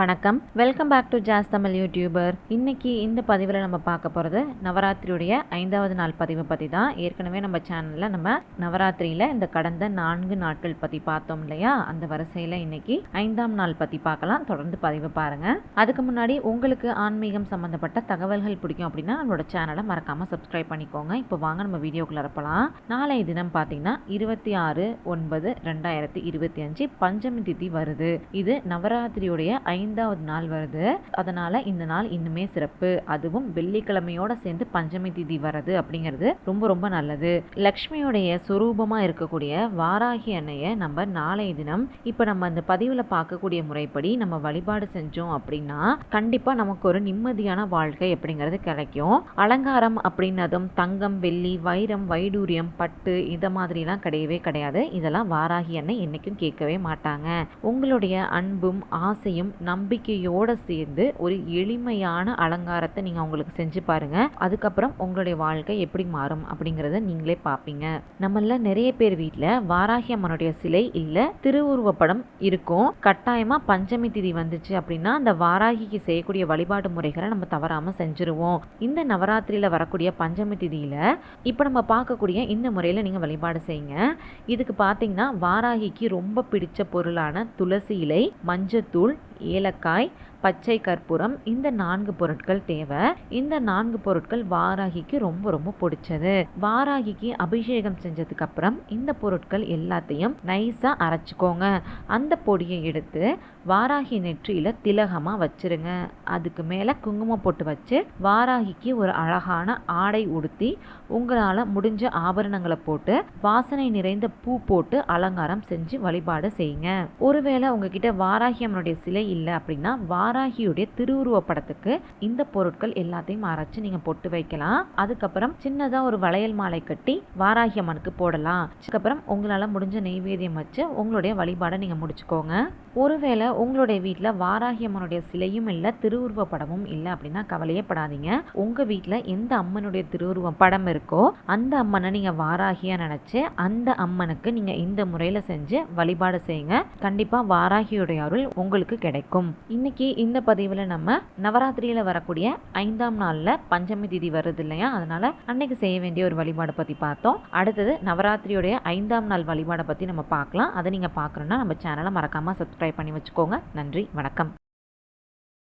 வணக்கம். Welcome back to Jazz Tamil YouTuber இன்னைக்கு இந்த பதிவில் நம்ம பார்க்க போகிறது நவராத்திரியுடைய ஐந்தாவது நாள் பதிவை பற்றி தான். ஏற்கனவே நம்ம சேனலில் நம்ம நவராத்திரியில் இந்த கடந்த நான்கு நாட்கள் பற்றி பார்த்தோம் இல்லையா? அந்த வரிசையில் இன்னைக்கு ஐந்தாம் நாள் பற்றி பார்க்கலாம். தொடர்ந்து பதிவு பாருங்கள் அதுக்கு முன்னாடி உங்களுக்கு ஆன்மீகம் சம்மந்தப்பட்ட தகவல்கள் பிடிக்கும் அப்படின்னா நம்மளோட சேனலை மறக்காமல் சப்ஸ்கிரைப் பண்ணிக்கோங்க. இப்போ வாங்க நம்ம வீடியோக்குள்ள இருப்பலாம் நாளைய தினம் பார்த்தீங்கன்னா இருபத்தி ஆறு ஒன்பது ரெண்டாயிரத்தி இருபத்தி அஞ்சு பஞ்சமி திதி வருது. இது நவராத்திரியுடைய ஐந்தாவது நாள் வருது. அதனால இந்த நாள் இன்னுமே சிறப்பு. அதுவும் வெள்ளிக்கிழமையோட சேர்ந்து பஞ்சமி திதி வர்றது அப்படிங்கிறது ரொம்ப ரொம்ப நல்லது. லக்ஷ்மியுடைய சுரூபமா இருக்கக்கூடிய வாராகி அன்னையை நம்ம நாளைய தினம் இப்ப நம்ம அந்த பதிவுல பார்க்கக்கூடிய முறைப்படி நம்ம வழிபாடு செஞ்சோம் அப்படின்னா கண்டிப்பா நமக்கு ஒரு நிம்மதியான வாழ்க்கை அப்படிங்கிறது கிடைக்கும். அலங்காரம் அப்படின்னதும் தங்கம் வெள்ளி வைரம் வைடூரியம் பட்டு இத மாதிரிலாம் கிடையவே கிடையாது. இதெல்லாம் வாராகி அன்னை என்னைக்கும் கேட்கவே மாட்டாங்க. உங்களுடைய அன்பும் ஆசையும் நம்பிக்கையோடு சேர்ந்து ஒரு எளிமையான அலங்காரத்தை நீங்கள் அவங்களுக்கு செஞ்சு பாருங்க. அதுக்கப்புறம் உங்களுடைய வாழ்க்கை எப்படி மாறும் அப்படிங்கிறத நீங்களே பார்ப்பீங்க நம்மள நிறைய பேர் வீட்டில் வாராகி அம்மனுடைய சிலை இல்லை திருவுருவப்படம் இருக்கும். கட்டாயமாக பஞ்சமி திதி வந்துச்சு அப்படின்னா அந்த வாராகிக்கு செய்யக்கூடிய வழிபாடு முறைகளை நம்ம தவறாமல் செஞ்சுருவோம். இந்த நவராத்திரியில் வரக்கூடிய பஞ்சமி திதியில் இப்போ நம்ம பார்க்கக்கூடிய இந்த முறையில் நீங்கள் வழிபாடு செய்யுங்க. இதுக்கு பார்த்தீங்கன்னா வாராகிக்கு ரொம்ப பிடிச்ச பொருளான துளசி இலை மஞ்சத்தூள் ஏலக்காய் பச்சை கற்பூரம் இந்த நான்கு பொருட்கள் தேவை. இந்த நான்கு பொருட்கள் வாராகிக்கு ரொம்ப ரொம்ப பிடிச்சது. வாராகிக்கு அபிஷேகம் செஞ்சதுக்கு அப்புறம் இந்த பொருட்கள் எல்லாத்தையும் நைஸா அரைச்சிக்கோங்க. அந்த பொடியை எடுத்து வாராகி நெற்றியில திலகமா வச்சிருங்க. அதுக்கு மேல குங்குமம் போட்டு வச்சு வாராகிக்கு ஒரு அழகான ஆடை உடுத்தி உங்களால முடிஞ்ச ஆபரணங்களை போட்டு வாசனை நிறைந்த பூ போட்டு அலங்காரம் செஞ்சு வழிபாடு செய்யுங்க. ஒருவேளை உங்ககிட்ட வாராகி அம்மனுடைய சிலை இல்லை அப்படின்னா வாராகியுடைய திருவுருவ படத்துக்கு இந்த பொருட்கள் எல்லாத்தையும் ஆராய்ச்சி நீங்க பொட்டு வைக்கலாம். அதுக்கப்புறம் சின்னதா ஒரு வளையல் மாலை கட்டி வாராகி அம்மனுக்கு போடலாம். அதுக்கப்புறம் உங்களால முடிஞ்ச நெய்வேதியம் வச்சு உங்களுடைய வழிபாடை நீங்க முடிச்சுக்கோங்க. ஒருவேளை உங்களுடைய வீட்டில் வாராகி அம்மனுடைய சிலையும் இல்லை திருவுருவ படமும் இல்லை அப்படின்னா கவலையே படாதீங்க உங்கள் வீட்டில் எந்த அம்மனுடைய திருவுருவ படம் இருக்கோ அந்த அம்மனை நீங்கள் வாராகியாக நினச்சி அந்த அம்மனுக்கு நீங்கள் இந்த முறையில் செஞ்சு வழிபாடு செய்யுங்க. கண்டிப்பாக வாராகியுடைய அருள் உங்களுக்கு கிடைக்கும். இன்னைக்கு இந்த பதிவில் நம்ம நவராத்திரியில் வரக்கூடிய ஐந்தாம் நாளில் பஞ்சமி திதி வருது இல்லையா? அதனால் அன்னைக்கு செய்ய வேண்டிய ஒரு வழிபாடு பற்றி பார்த்தோம். அடுத்தது நவராத்திரியுடைய ஐந்தாம் நாள் வழிபாடை பற்றி நம்ம பார்க்கலாம். அதை நீங்கள் பார்க்கணுன்னா நம்ம சேனலை மறக்காமல் சப்ஸ்கிரைப் பண்ணி வச்சுக்கோங்க. நன்றி வணக்கம்.